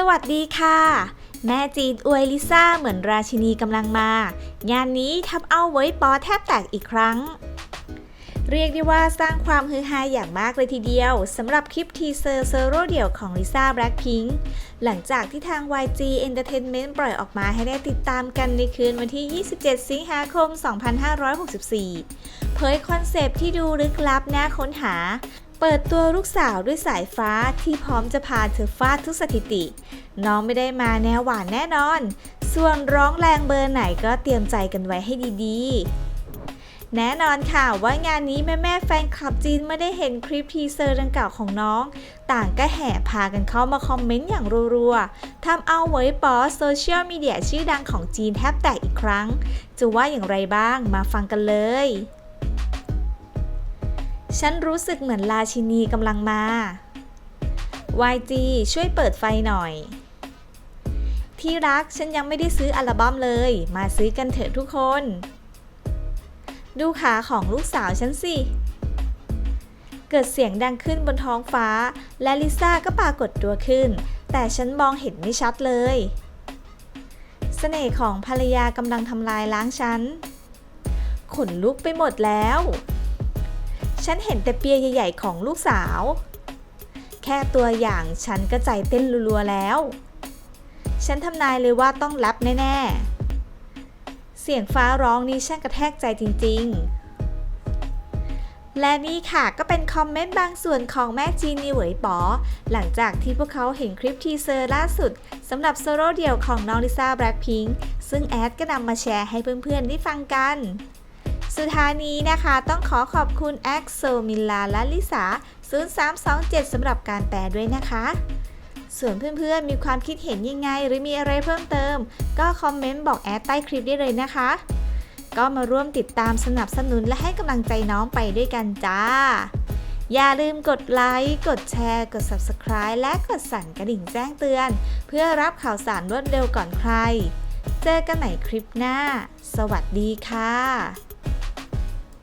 สวัสดีค่ะ แม่จีนอวยลิซ่าเหมือนราชินีกำลังมา งานนี้ทำเอาไว้ปอแทบแตกอีกครั้ง เรียกได้ว่าสร้างความฮือฮาอย่างมากเลยทีเดียวสำหรับคลิปทีเซอร์เซอร์โรเดี่ยวของลิซ่าแบล็คพิงค์หลังจากที่ทาง YG Entertainment ปล่อยออกมาให้ได้ติดตามกันในคืนวันที่ 27 สิงหาคม 2564 เผยคอนเซปต์ที่ดูลึกลับน่าค้นหา เปิดตัวลูกสาวด้วยสายฟ้าที่พร้อมจะพาเธอฟาดทุกสถิติ น้องไม่ได้มาแนวหวานแน่นอน ส่วนร้องแรงเบอร์ไหนก็เตรียมใจกันไว้ให้ดีๆ แน่นอนค่ะว่างานนี้แม่แม่แฟนคลับจีนไม่ได้เห็นคลิปทีเซอร์ดังกล่าวของน้อง ต่างก็แห่พากันเข้ามาคอมเมนต์อย่างรัวๆทำเอาเวยป๋อโซเชียลมีเดียชื่อดังของจีนแทบแตกอีกครั้ง จะว่าอย่างไรบ้างมาฟังกันเลย ฉันรู้สึกเหมือนราชินีกำลังมา YG ช่วยเปิดไฟหน่อย ที่รักฉันยังไม่ได้ซื้ออัลบั้มเลย มาซื้อกันเถอะทุกคน ดูขาของลูกสาวฉันสิเกิดเสียงดังขึ้นบนท้องฟ้า และลิซ่าก็ปรากฏตัวขึ้น แต่ฉันมองเห็นไม่ชัดเลยเสน่ห์ของภรรยากำลังทำลายล้างฉัน ขนลุกไปหมดแล้ว ฉันเห็นแต่เปียใหญ่ๆของลูกสาว แค่ตัวอย่างฉันก็ใจเต้นรัวๆแล้ว ฉันทำนายเลยว่าต้องแรปแน่ๆ เสียงฟ้าร้องนี้ช่างกระแทกใจจริงๆ และนี่ค่ะก็เป็นคอมเมนต์บางส่วนของแม่จีนนิเหวยป๋อ หลังจากที่พวกเขาเห็นคลิปทีเซอร์ล่าสุดสำหรับโซโล่เดี่ยวของน้องลิซ่าแบล็คพิงค์ซึ่งแอดก็นำมาแชร์ให้เพื่อนๆได้ฟังกัน สุดท้ายนี้นะคะต้องขอขอบคุณแอ็กโซมิลลาและลิสา0327สำหรับการแปลด้วยนะคะ ส่วนเพื่อนๆ มีความคิดเห็นยังไง หรือมีอะไรเพิ่มเติม ก็คอมเมนต์บอกแอดใต้คลิปได้เลยนะคะ ก็มาร่วมติดตามสนับสนุนและให้กำลังใจน้องไปด้วยกันจ้า อย่าลืมกดไลค์ กดแชร์ กด Subscribe และกดสั่นกระดิ่งแจ้งเตือน เพื่อรับข่าวสารรวดเร็วก่อนใคร เจอกันใหม่คลิปหน้า สวัสดีค่ะ